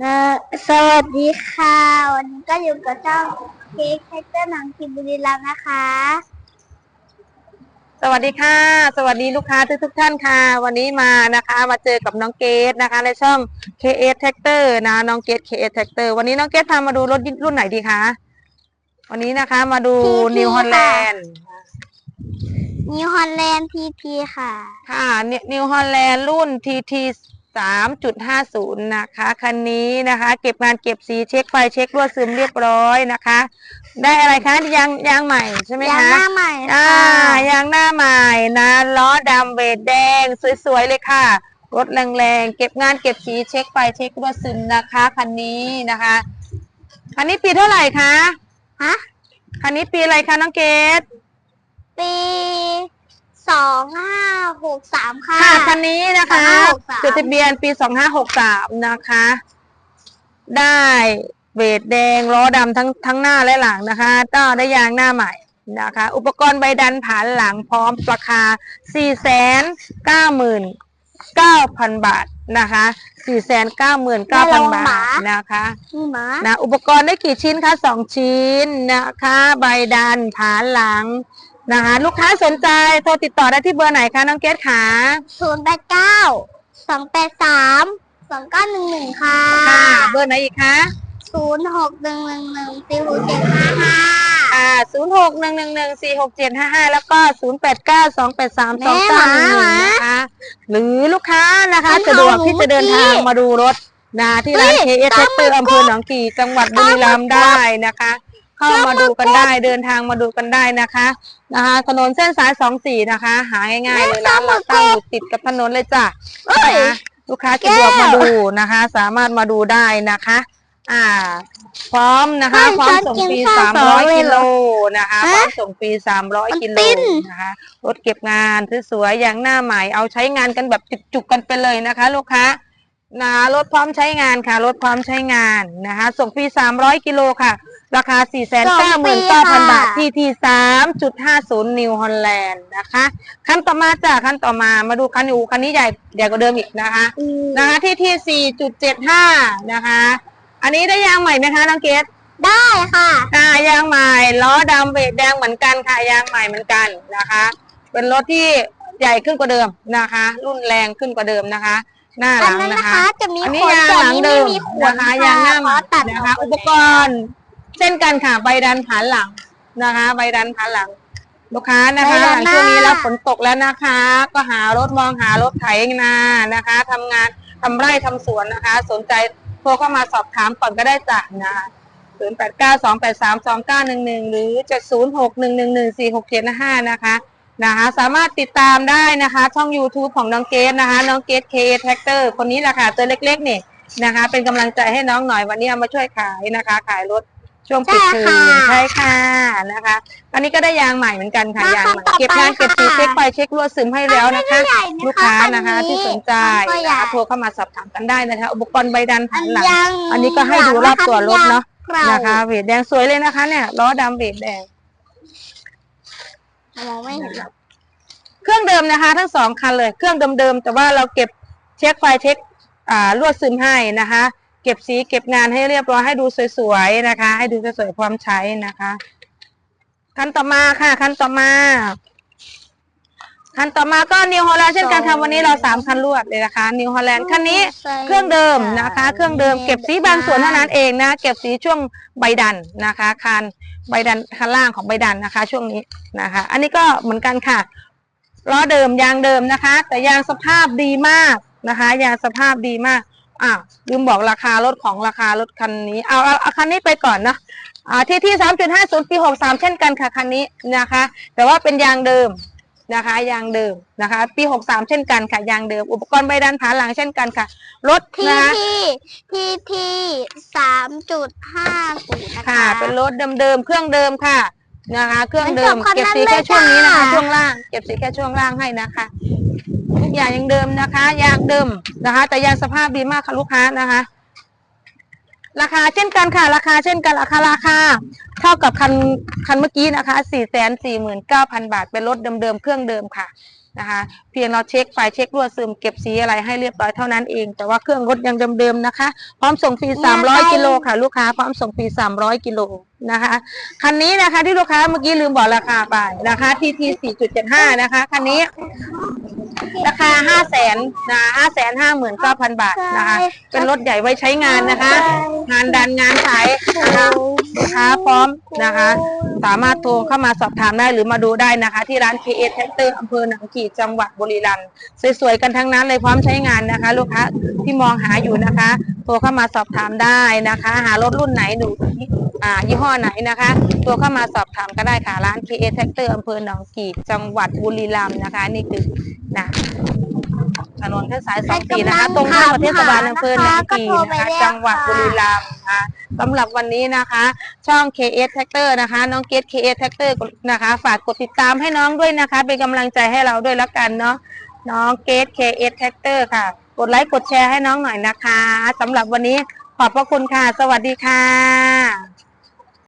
เอ่อสวัสดีค่ะ วันนี้ก็อยู่กับเจ้าเค้กแคคเตอร์หนังทีบุรีรัมย์นะคะ สวัสดีค่ะ สวัสดีลูกค้าทุกทุกๆท่านค่ะ วันนี้มานะคะ มาเจอกับน้องเกดนะคะ ในช่อง KS Tractor นะน้องเกด KS Tractor วันนี้น้องเกดพามาดูรถรุ่นไหนดีคะวันนี้นะคะ มาดู TT New ค่ะ Holland นิวฮอลแลนด์พีพีค่ะ ค่ะ New Holland รุ่น TT 3.50 นะคะ คันนี้นะคะ เก็บงานเก็บสีเช็คไฟเช็ครั่วซึมเรียบร้อยนะคะ ได้อะไรคะยางยางใหม่ใช่ไหมยางคะหน้าใหม่อ่าค่ะยางหน้าใหม่นะล้อดำเวทแดง สวยๆเลยค่ะ รถแรงๆ เก็บงานเก็บสีเช็คไฟเช็ครั่วซึมนะคะคันนี้นะคะคันนี้ปีเท่าไหร่คะฮะคันนี้ปีอะไรคะน้องเกดปี สองห้าหกสามค่ะ ค่ะคันนี้นะคะ2563 จดทะเบียนปี2563นะคะ ได้เวทแดงล้อดำทั้งทั้งหน้าและหลังนะคะก็ได้ยางหน้าใหม่นะคะ อุปกรณ์ใบดันผานหลังพร้อมราคา 499,000 บาทนะคะ499,000 บาทนะคะ นี่หมานะอุปกรณ์ได้กี่ชิ้นคะสองชิ้นนะคะ ใบดันผานหลัง นะคะ ลูกค้าสนใจโทรติดต่อได้ที่เบอร์ไหนคะน้องเกดขาศูนย์แปดเก้าสองแปดสามสองเก้าหนึ่งหนึ่งค่ะค่ะเบอร์ไหนอีกคะศูนย์หกหนึ่งหนึ่งหนึ่งสี่หกเจ็ดห้าห้าอ่าศูนย์หกหนึ่งหนึ่งหนึ่งสี่หกเจ็ดห้าห้าแล้วก็ศูนย์แปดเก้าสองแปดสามสองเก้าหนึ่งหนึ่งนะคะหรือลูกค้านะคะสะดวกที่จะเดินทางมาดูรถนะที่ร้านเคเอสเทคเตอร์อำเภอหนองกี่จังหวัดบุรีรัมย์ได้นะคะ เข้ามาดูกันได้เดินทางมาดูกันได้นะคะนะคะถนนเส้นสายสองสี่นะคะ หาง่ายๆเลยร้านเราตั้งอยู่ติดกับถนนเลยจ้ะนะคะลูกค้าสะดวกมาดูนะคะ สามารถมาดูได้นะคะ อ่า พร้อมนะคะพร้อมส่งฟรีสามร้อยกิโลนะคะพร้อมส่งฟรีสามร้อยกิโลนะคะรถเก็บงานสวยๆอย่างหน้าใหม่เอาใช้งานกันแบบจุกๆกันไปเลยนะคะ ลูกค้านะรถพร้อมใช้งานค่ะรถพร้อมใช้งานนะคะ ส่งฟรีสามร้อยกิโลค่ะ ราคา 4 9 9 0 0 0 บาทที่ที่3.50 New Holland นะคะขั้นต่อมาจ้ะขั้นต่อมามาดูคันอูคันนี้ใหญ่ใหญ่กว่าเดิมอีกนะคะ นะคะที่ที่4.75 นะคะ อันนี้ได้ยางใหม่ไหมคะน้องเกดได้ค่ะอ่ายางใหม่ล้อดำเบรกแดงเหมือนกันค่ะยางใหม่เหมือนกันนะคะ เป็นรถที่ใหญ่ขึ้นกว่าเดิมนะคะ รุ่นแรงขึ้นกว่าเดิมนะคะ หน้าหอัลันงนั้นนะนะคะคะ จะมีอันขนี้นยางแต่หลังนี้เดิไม่มมีขนนะคะยางหน้าใหม่เพระตัดนะคะกอุหมปดกรณ์ เช่นกันค่ะใบดันผานหลังนะคะ ใบดันผานหลัง ลูกค้านะคะหลังช่วงนี้แล้วฝนตกแล้วนะคะ ก็หารถมองหารถไถนานะคะทำงานทำไร่ทำสวนนะคะ สนใจโทรเข้ามาสอบถามก่อนก็ได้จ้ะนะคะศูนย์แปดเก้าสองแปดสามสองเก้าหนึ่งหนึ่งหรือเจ็ดศูนย์หกหนึ่งหนึ่งหนึ่งสี่หกเจ็ดห้านะคะ นะคะสามารถติดตามได้นะคะ ช่อง YouTube ของน้องเกดนะคะ น้องเกดเคแท็กเตอร์คนนี้แหละค่ะตัวเล็กๆนี่นะคะ เป็นกำลังใจให้น้องหน่อยวันนี้เอามาช่วยขายนะคะ ขายรถ ช่วงปิดเทอมใช่ค่ะนะคะอันนี้ก็ได้ยางใหม่เหมือนกันค่ะยางใหม่เก็บงานเก็บสีเช็คไฟเช็ครั่วซึมให้แล้วนะคะใหญ่ะลูกค้านะคะอัที่สนใจก็ใหนะญ่คะโทรเข้ามาสอบถามกันได้นะคะ อุปกรณ์ใบดันอัผ่านนหลังยัง อันนี้ก็ให้ดูรอบตัวรถเนาะเก่านะคะเวทแดงสวยเลยนะคะเนี่ยล้อดำเวทแดงมองไม่เห็นหรอกเครื่องเดิมนะคะ ทั้งสองคันเลย เครื่องเดิมๆแต่ว่าเราเก็บเช็คไฟเช็คอ่าลวดซึมให้นะคะ เก็บสีเก็บงานให้เรียบร้อยให้ดูสวยๆนะคะ ให้ดูสวยๆพร้อมใช้นะคะคันต่อมาค่ะคันต่อมาคันต่อมาก็นิวฮอลแลนด์เช่นกันค่ะวันนี้เราสามคันรวดเลยนะคะนิวฮอลแลนด์คันนี้เครื่องเดิมนะคะ เครื่องเดิมเก็บสีบางส่วนเท่านั้นเองนะเก็บสีช่วงใบดันนะคะคันใบดันคันล่างของใบดันนะคะ ช่วงนี้นะคะ อันนี้ก็เหมือนกันค่ะล้อเดิมยางเดิมนะคะ แต่ยางสภาพดีมากนะคะ ยางสภาพดีมาก อ้าวลืมบอกราคารถของราคารถคันนี้เอาเอาเอาคันนี้ไปก่อนนะอ่าที่ที่สามจุดห้าศูนย์ปีหกสามเช่นกันค่ะคันนี้นะคะ แต่ว่าเป็นยางเดิมนะคะ ยางเดิมนะคะ ปีหกสามเช่นกันค่ะยางเดิม อุปกรณ์ใบดันผาหลังเช่นกันค่ะ รถที่นะคะ ที่ที่ที่สามจุดห้าศูนย์นะคะ ค่ะ เป็นรถเดิมๆ เครื่องเดิมค่ะนะคะ เครื่องเดิมมันจบคันเก็บสีนั้นเลยแค่ช่วงนี้นะคะจ้าช่วงล่าง เก็บสีแค่ช่วงล่างให้นะคะ ทุกอย่างยังเดิมนะคะยางเดิมนะคะ แต่ยางสภาพดีมากค่ะลูกค้านะคะ ราคาเช่นกันค่ะ ราคาเช่นกันราคาราคาเท่ากับคันคันเมื่อกี้นะคะสี่แสนสี่หมื่นเก้าพันบาท เป็นรถเดิมๆเครื่องเดิมค่ะนะคะ เพียงเราเช็คไฟเช็ครั่วซึมเก็บสีอะไรให้เรียบร้อยเท่านั้นเอง แต่ว่าเครื่องรถยังเดิมๆนะคะ พร้อมส่งฟรี300กิโลค่ะ ลูกค้าพร้อมส่งฟรี300กิโลนะคะคันนี้นะคะที่ลูกค้าเมื่อกี้ลืมบอกราคาไปนะคะ TT 4.75นะคะคันนี้ ราคาห้าแสนนะห้าแสนห้าหมื่นเก้าพันบาทนะคะ เป็นรถใหญ่ไว้ใช้งานนะคะ งานดันงานขายนะคะลูกค้าพร้อมนะคะ สามารถโทรเข้ามาสอบถามได้หรือมาดูได้นะคะ ที่ร้าน KS Tractor อำเภอหนองกี่จังหวัดบุรีรัมย์สวยๆกันทั้งนั้นเลยพร้อมใช้งานนะคะ ลูกค้าที่มองหาอยู่นะคะ โทรเข้ามาสอบถามได้นะคะ หารถรุ่นไหนหนูอ่ายี่ห้อไหนนะคะโทรเข้ามาสอบถามก็ได้ค่ะร้าน KS Tractor อำเภอหนองกี่จังหวัดบุรีรัมย์นะคะ นี่คือ นะถนนเส้นสายสองสี่นะคะ ตรงข้ามกับเทศบาลอำเภอหนองกี่นะคะ จังหวัดบุรีรัมย์นะคะสำหรับวันนี้นะคะ ช่อง KS Tractor นะคะ น้องเกด KS Tractor นะคะ ฝากกดติดตามให้น้องด้วยนะคะ เป็นกำลังใจให้เราด้วยแล้วกันเนาะน้องเกด KS Tractor ค่ะ กดไลค์กดแชร์ให้น้องหน่อยนะคะสำหรับวันนี้ขอบพระคุณค่ะ สวัสดีค่ะ